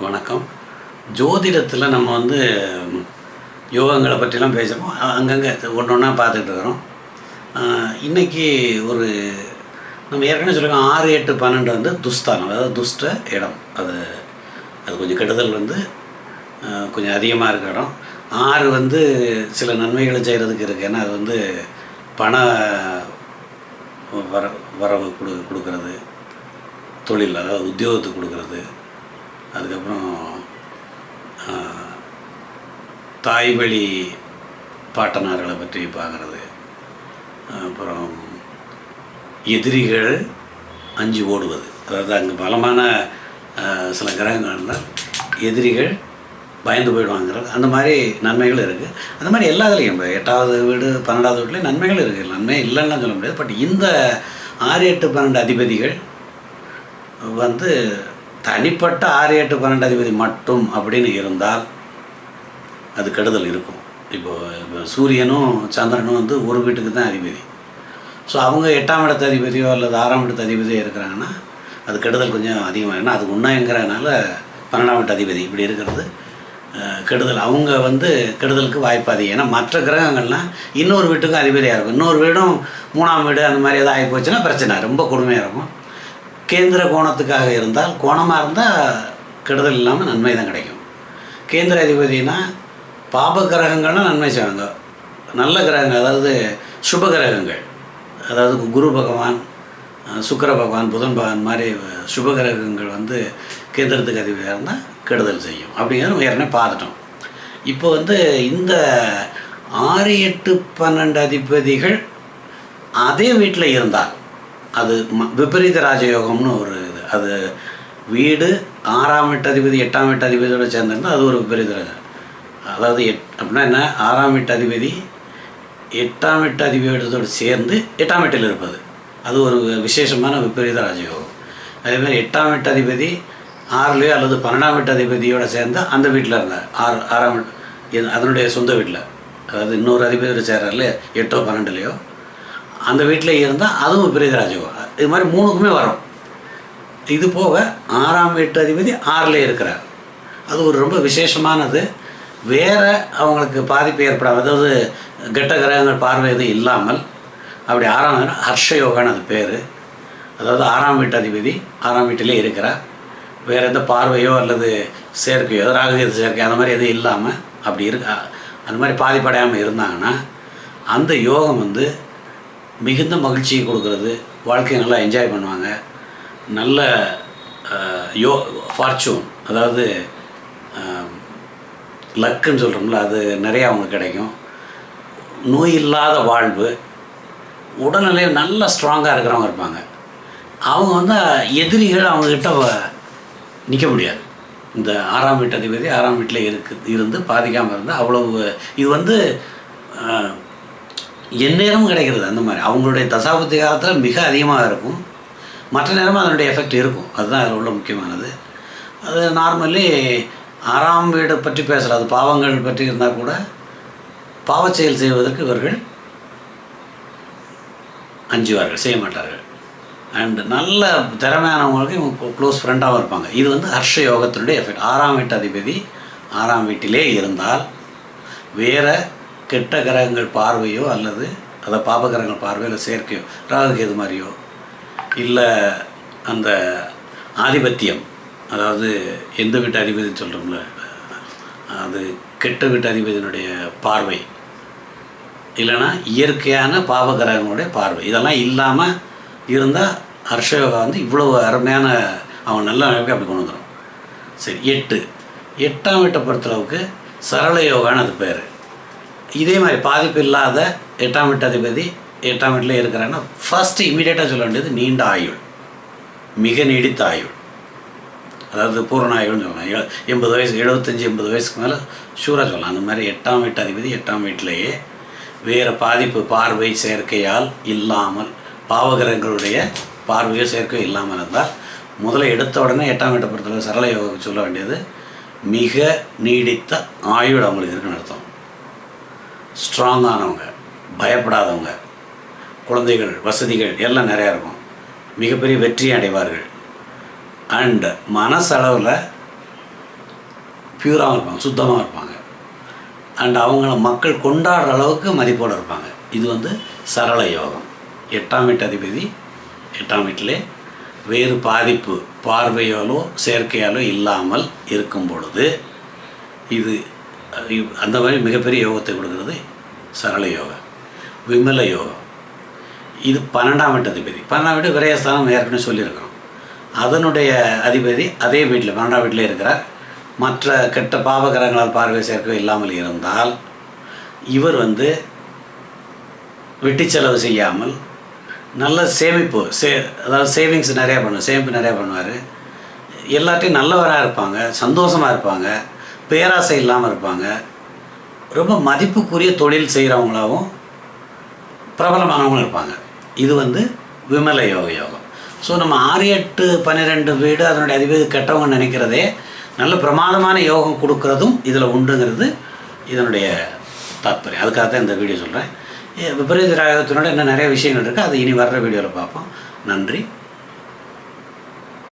வணக்கம். ஜோதிடத்தில் நம்ம வந்து யோகங்களை பற்றிலாம் பேசுகிறோம் அங்கங்கே ஒன்று ஒன்றா பார்த்துட்டு இருக்கிறோம் இன்றைக்கி இன்னைக்கு ஒரு நம்ம ஏற்கனவே சொல்லியிருக்கோம் ஆறு எட்டு பன்னெண்டு வந்து துஸ்தானம் அதாவது துஷ்ட இடம். அது அது கொஞ்சம் கெடுதல் வந்து கொஞ்சம் அதிகமாக இருக்கிற இடம். ஆறு வந்து சில நன்மைகளை செய்கிறதுக்கு இருக்குது ஏன்னா அது வந்து பண வர வரவு கொடு கொடுக்கறது தொழில் அதாவது உத்தியோகத்துக்கு கொடுக்கறது அதுக்கப்புறம் தாய் வழி பாட்டனார்களை பற்றி பார்க்குறது. அப்புறம் எதிரிகள் அஞ்சு ஓடுவது. அதாவது அங்கே பலமான சில கிரகங்கள் இருந்தால் எதிரிகள் பயந்து போயிடுவாங்கிறது. அந்த மாதிரி நன்மைகள் இருக்குது அந்த மாதிரி எல்லா இதுலேயும் இப்போ எட்டாவது வீடு பன்னெண்டாவது வீட்லேயும் நன்மைகள் இருக்குது நன்மை இல்லைன்னா சொல்ல முடியாது. பட் இந்த ஆறு எட்டு பன்னெண்டு அதிபதிகள் வந்து தனிப்பட்ட ஆறு எட்டு பன்னெண்டு அதிபதி மட்டும் அப்படின்னு இருந்தால் அது கெடுதல் இருக்கும். இப்போது இப்போ சூரியனும் சந்திரனும் வந்து ஒரு வீட்டுக்கு தான் அதிபதி. ஸோ அவங்க எட்டாம் இடத்து அதிபதியோ அல்லது ஆறாம் இடத்து அதிபதியோ இருக்கிறாங்கன்னா அது கெடுதல் கொஞ்சம் அதிகமாக ஏன்னா அது உண்மைங்கிறனால பன்னெண்டாம் வீட்டு அதிபதி இப்படி இருக்கிறது கெடுதல். அவங்க வந்து கெடுதலுக்கு வாய்ப்பு அதிகம். ஏன்னா மற்ற கிரகங்கள்லாம் இன்னொரு வீட்டுக்கும் அதிபதியாக இருக்கும். இன்னொரு வீடும் மூணாம் வீடு அந்த மாதிரி எதாவது ஆகி போச்சுன்னா பிரச்சனை. ரொம்ப கொடுமையாக இருக்கும். கேந்திர கோணத்துக்காக இருந்தால் கோணமாக இருந்தால் கெடுதல் இல்லாமல் நன்மை தான் கிடைக்கும். கேந்திர அதிபதினா பாப கிரகங்கள்னால் நன்மை செய்வாங்க. நல்ல கிரகங்கள் அதாவது சுப கிரகங்கள். அதாவது குரு பகவான் சுக்கர பகவான் புதன் பகவான் மாதிரி சுப கிரகங்கள் வந்து கேந்திரத்துக்கு அதிபதியாக இருந்தால் கெடுதல் செய்யும். அப்படிங்கிறது நம்ம ஏற்கனவே பார்த்துட்டோம். இப்போ வந்து இந்த ஆறு எட்டு பன்னெண்டு அதிபதிகள் அதே வீட்டில் இருந்தால் அது ம விபரீத ராஜயோகம்னு ஒரு இது. அது வீடு ஆறாம் எட்டதிபதி அதிபதி எட்டாம் எட்டதிபதியோடு அதிபதியோட சேர்ந்திருந்தால் அது ஒரு விபரீத ராஜா அதாவது எட் அப்படின்னா என்ன? ஆறாம் எட்டதிபதி அதிபதி எட்டாம் எட்டதிபதியோடு சேர்ந்து எட்டாம் எட்டில் இருப்பது. அது ஒரு விசேஷமான விபரீத ராஜயோகம். அதேமாதிரி எட்டாம் எட்டதிபதி அதிபதி ஆறுலையோ அல்லது பன்னெண்டாம் எட்டதிபதியோடு சேர்ந்து அந்த வீட்டில் இருந்தார். ஆறு ஆறாம் அதனுடைய சொந்த வீட்டில். அதாவது இன்னொரு அதிபதியோடு சேர்றாருல எட்டோ பன்னெண்டுலேயோ. அந்த வீட்டில் இருந்தால் அதுவும் விபரீத ராஜயோகம் இது மாதிரி மூணுக்குமே வரும் இது போக ஆறாம் வீட்டு அதிபதி ஆறில் இருக்கிறார். அது ஒரு ரொம்ப விசேஷமானது. வேற அவங்களுக்கு பாதிப்பு ஏற்படாது அதாவது கெட்ட கிரகங்கள் பார்வை எதுவும் இல்லாமல் அப்படி ஆறாம் ஹர்ஷ யோகான்னு அது பேர். அதாவது ஆறாம் வீட்டு அதிபதி ஆறாம் வீட்டிலே இருக்கிறார். வேறு எந்த பார்வையோ அல்லது சேர்க்கையோ ராகுகேது சேர்க்கை அந்த மாதிரி எதுவும் இல்லாமல் அப்படி இருக்கா அந்த மாதிரி பாதிப்படையாமல் இருந்தாங்கன்னா அந்த யோகம் வந்து மிகுந்த மகிழ்ச்சியை கொடுக்கறது. வாழ்க்கையை நல்லா என்ஜாய் பண்ணுவாங்க. நல்ல யோ ஃபார்ச்சூன் அதாவது லக்குன்னு சொல்கிறோம்ல அது நிறையா அவங்களுக்கு கிடைக்கும். நோய் இல்லாத வாழ்வு உடல்நிலை நல்ல ஸ்ட்ராங்காக இருக்கிறவங்க இருப்பாங்க. அவங்க வந்து எதிரிகள் அவங்கக்கிட்ட நிற்க முடியாது. இந்த ஆறாம் வீட்டு அதிபதி ஆறாம் வீட்டில் இருக்கு இருந்து பாதிக்காமல் இருந்து அவ்வளவு இது வந்து எந்நேரமும் கிடைக்கிறது அந்த மாதிரி. அவங்களுடைய தசாபுத்தி காலத்தில் மிக அதிகமாக இருக்கும். மற்ற நேரமும் அதனுடைய எஃபெக்ட் இருக்கும். அதுதான் அதில் உள்ள முக்கியமானது. அது நார்மலி ஆறாம் வீடு பற்றி பேசுகிற அது பாவங்கள் பற்றி இருந்தால் கூட பாவச் செயல் செய்வதற்கு இவர்கள் அஞ்சுவார்கள் செய்ய மாட்டார்கள். அண்டு நல்ல திறமையானவங்களுக்கு இவங்க க்ளோஸ் ஃப்ரெண்டாகவும் இருப்பாங்க. இது வந்து ஹர்ஷ யோகத்தினுடைய எஃபெக்ட் ஆறாம் வீட்டு அதிபதி ஆறாம் வீட்டிலே இருந்தால் வேறு கெட்ட கிரகங்கள் பார்வையோ அல்லது அதை பாப கிரகங்கள் பார்வையோ இல்லை சேர்க்கையோ ராகு மாதிரியோ இல்லை அந்த ஆதிபத்தியம் அதாவது எந்த வீட்டு அதிபதின்னு சொல்கிறோம்ல அது கெட்ட வீட்டு அதிபதியினுடைய பார்வை இல்லைன்னா இயற்கையான பாவகிரகங்களுடைய பார்வை. இதெல்லாம் இல்லாமல் இருந்தால் ஹர்ஷயோகா வந்து இவ்வளோ அருமையான அவன் நல்ல நிலைமைக்கு அப்படி கொண்டு வந்துடும் சரி எட்டு. எட்டாம் வீட்டை பொறுத்தளவுக்கு சரள யோகான்னு அது பேர். இதே மாதிரி பாதிப்பு இல்லாத எட்டாம் வீட்டு அதிபதி எட்டாம் வீட்டில் இருக்கிறாங்கன்னா ஃபஸ்ட்டு இமீடியட்டாக சொல்ல வேண்டியது நீண்ட ஆயுள். மிக நீடித்த ஆயுள். அதாவது பூரண ஆயுள்னு சொல்லலாம். எண்பது வயசு எழுபத்தஞ்சி எண்பது வயசுக்கு மேலே ஷூராக சொல்லலாம். அந்த மாதிரி எட்டாம் வீட்டு அதிபதி எட்டாம் வீட்டிலேயே வேறு பாதிப்பு பார்வை செயற்கையால் இல்லாமல் பாவகிரகங்களுடைய பார்வையோ செயற்கையோ இல்லாமல் இருந்தால் முதல்ல எடுத்த உடனே எட்டாம் வீட்டை பொறுத்தளவு சரள யோகாவுக்கு சொல்ல வேண்டியது மிக நீடித்த ஆயுள் அவங்களுக்கு இருக்குன்னு அர்த்தம். ஸ்ட்ராங்கானவங்க பயப்படாதவங்க குழந்தைகள் வசதிகள் எல்லாம் நிறையா இருக்கும். மிகப்பெரிய வெற்றி அடைவார்கள். அண்டு மனசளவில் பியூராகவும் இருப்பாங்க சுத்தமாக இருப்பாங்க. அண்ட் அவங்கள மக்கள் கொண்டாடுற அளவுக்கு மதிப்போடு இருப்பாங்க. இது வந்து சரள யோகம். எட்டாம் வீட்டு அதிபதி எட்டாம் வீட்டிலே வேறு பாதிப்பு பார்வையாலோ செயற்கையாலோ இல்லாமல் இருக்கும் பொழுது இது அந்த மாதிரி மிகப்பெரிய யோகத்தை கொடுக்கறது சரள யோகா விமல யோகம் இது பன்னெண்டாம் வீட்டு அதிபதி. பன்னெண்டாம் வீட்டு விரயஸ்தானம் ஏற்கனவே சொல்லியிருக்கிறோம். அதனுடைய அதிபதி அதே வீட்டில் பன்னெண்டாம் வீட்டில் இருக்கிறார். மற்ற கெட்ட பாவகரங்களால் பார்வை சேர்க்கவே இல்லாமல் இருந்தால் இவர் வந்து வெட்டி செலவு செய்யாமல் நல்ல சேமிப்பு சே அதாவது சேவிங்ஸ் நிறையா பண்ணுவார் சேமிப்பு நிறையா பண்ணுவார். எல்லாத்தையும் நல்லவராக இருப்பாங்க சந்தோஷமாக இருப்பாங்க. பேராசை இல்லாமல் இருப்பாங்க. ரொம்ப மதிப்புக்குரிய தொழில் செய்கிறவங்களாகவும் பிரபலமானவங்களும் இருப்பாங்க. இது வந்து விமல யோக யோகம். ஸோ நம்ம ஆறு எட்டு பன்னிரெண்டு வீடு அதனுடைய அதிபதி கெட்டவங்க நினைக்கிறதே நல்ல பிரமாதமான யோகம் கொடுக்கறதும் இதில் உண்டுங்கிறது இதனுடைய தாத்பரியம். அதுக்காக தான் இந்த வீடியோ சொல்கிறேன் விபரீத ராகத்தினோட இன்னும் நிறைய விஷயங்கள் இருக்குது அது இனி வர்ற வீடியோவில் பார்ப்போம். நன்றி.